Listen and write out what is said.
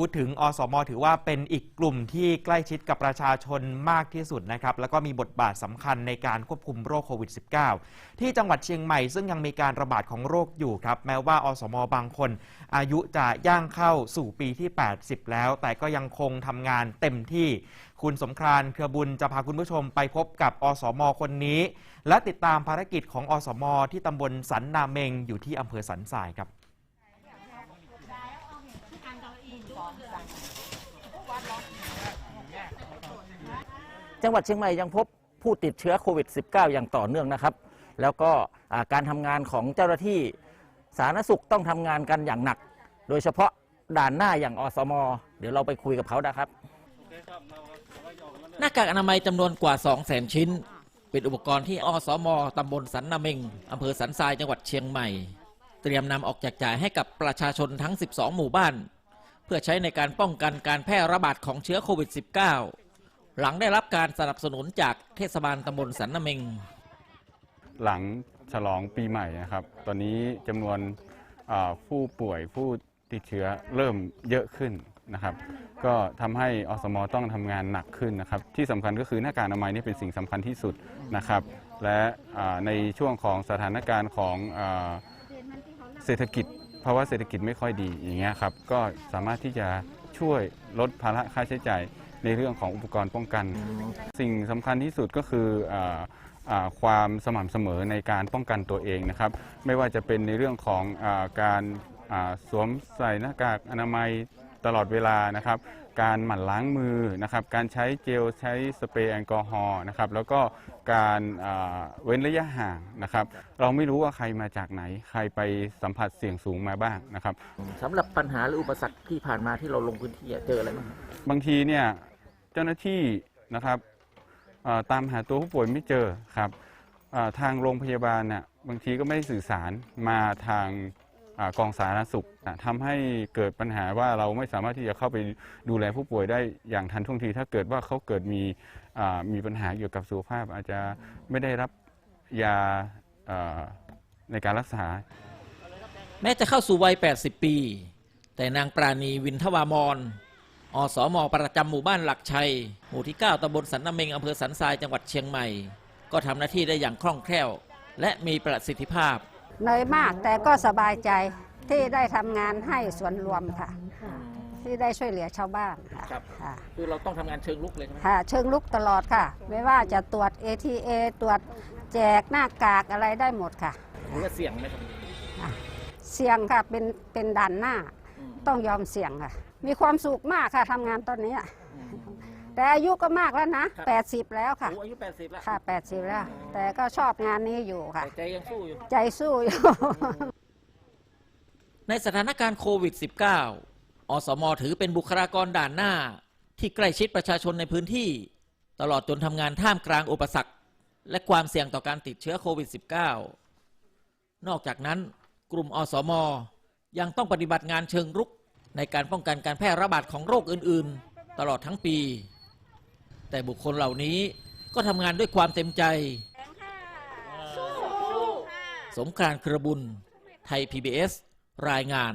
พูดถึงอสมถือว่าเป็นอีกกลุ่มที่ใกล้ชิดกับประชาชนมากที่สุดนะครับ แล้วก็มีบทบาทสำคัญในการควบคุมโรคโควิด -19 ที่จังหวัดเชียงใหม่ซึ่งยังมีการระบาดของโรคอยู่ครับ แม้ว่าอสมบางคน อายุจะย่างเข้าสู่ปีที่ 80 แล้ว แต่ก็ยังคงทำงานเต็มที่คุณสมครานเครือบุญจะพาคุณผู้ชมไปพบกับอสมคนนี้ และติดตามภารกิจของอสม ที่ตำบลสันนาเมงอยู่ที่อำเภอสันทรายครับ จังหวัดเชียงใหม่ยังพบผู้ติดเชื้อโควิด -19 อย่างต่อเนื่องนะครับ แล้วก็การทำงานของเจ้าหน้าที่สาธารณสุขต้องทำงานกันอย่างหนัก โดยเฉพาะด่านหน้าอย่างอสม เดี๋ยวเราไปคุยกับเขานะครับหน้ากากอนามัยจำนวนกว่า 2 0 0แสนชิ้น เป็นอุปกรณ์ที่อสมตำบลสันนาเมงอำเภอสันทรายจังหวัดเชียงใหม่ เตรียมนำออกแจกจ่ายให้กับประชาชนทั้ง 12 หมู่บ้าน เพื่อใช้ในการป้องกันการแพร่ระบาดของเชื้อโควิด -19 หลังได้รับการสนับสนุนจากเทศบาลตำบลสันนเมง หลังฉลองปีใหม่นะครับ ตอนนี้จำนวนผู้ป่วยผู้ติดเชื้อเริ่มเยอะขึ้นนะครับ ก็ทำให้อสมต้องทำงานหนักขึ้นนะครับ ที่สำคัญก็คือหน้ากากอนามัยนี่เป็นสิ่งสำคัญที่สุดนะครับ และในช่วงของสถานการณ์ของอเศรษฐกิจ ภาวะเศรษฐกิจไม่ค่อยดีอย่างเงี้ยครับก็สามารถที่จะช่วยลดภาระค่าใช้จ่ายในเรื่องของอุปกรณ์ป้องกัน สิ่งสำคัญที่สุดก็คืออาอ่าความสม่ำเสมอในการป้องกันตัวเองนะครับ ไม่ว่าจะเป็นในเรื่องของอาการอ่าสวมใส่หน้ากากอนามัย ตลอดเวลานะครับ การหมั่นล้างมือนะครับ การใช้เจลใช้สเปรย์แอลกอฮอล์นะครับ แล้วก็การอ่าเว้นระยะห่างนะครับ เราไม่รู้ว่าใครมาจากไหน ใครไปสัมผัสเสี่ยงสูงมาบ้างนะครับสำหรับปัญหาหรืออุปสรรคที่ผ่านมาที่เราลงพื้นที่อะเจออะไรบ้างบางทีเนี่ยเจ้าหน้าที่นะครับเอ่อตามหาตัวผู้ป่วยไม่เจอครับเอ่อทางโรงพยาบาลเนี่ยบางทีก็ไม่ได้สื่อสารมาทาง อกองสาธารณสุขอะทำให้เกิดปัญหาว่าเราไม่สามารถที่จะเข้าไปดูแลผู้ป่วยได้อย่างทันท่วงที ถ้าเกิดว่าเขาเกิดมีมีปัญหาเกี่ยวกับสุขภาพ อาจจะไม่ได้รับยาในการรักษา แม้จะเข้าสู่วัย 80 ปี แต่นางปราณีวินทวามอนอสมประจำหมู่บ้านหลักชัย หมู่ที่ 9ตำบลสันนเมงอำเภอสันทรายจังหวัดเชียงใหม่ ก็ทำหน้าที่ได้อย่างคล่องแคล่ว และมีประสิทธิภาพ เหนื่อยมากแต่ก็สบายใจที่ได้ทำงานให้ส่วนรวมค่ะ ที่ได้ช่วยเหลือชาวบ้านค่ะครับ ค่ะ คือเราต้องทำงานเชิงลุกเลยใช่ไหมค่ะเชิงลุกตลอดค่ะ ไม่ว่าจะตรวจ ATA ตรวจแจกหน้ากากอะไรได้หมดค่ะ หรือว่าเสี่ยงไหมครับเสี่ยงค่ะเป็นเป็นด่านหน้าต้องยอมเสี่ยงค่ะ มีความสุขมากค่ะทำงานตอนนี้อะ แต่อายุก็มากแล้วนะ80 แล้วค่ะ โอ้อายุ 80 แล้วค่ะ 80 แล้ว แต่ก็ชอบงานนี้อยู่ค่ะ แต่ใจยังสู้อยู่ ใจสู้อยู่ ในสถานการณ์โควิด -19 อสม ถือเป็นบุคลากรด่านหน้า ที่ใกล้ชิดประชาชนในพื้นที่ ตลอดจนทำงานท่ามกลางอุปสรรค และความเสี่ยงต่อการติดเชื้อโควิด -19 นอกจากนั้นกลุ่มอสม ยังต้องปฏิบัติงานเชิงรุก ในการป้องกันการแพร่ระบาดของโรคอื่น ๆ ตลอดทั้งปี แต่บุคคลเหล่านี้ก็ทำงานด้วยความเต็มใจ สงกรานต์เครือบุญ ไทย PBS รายงาน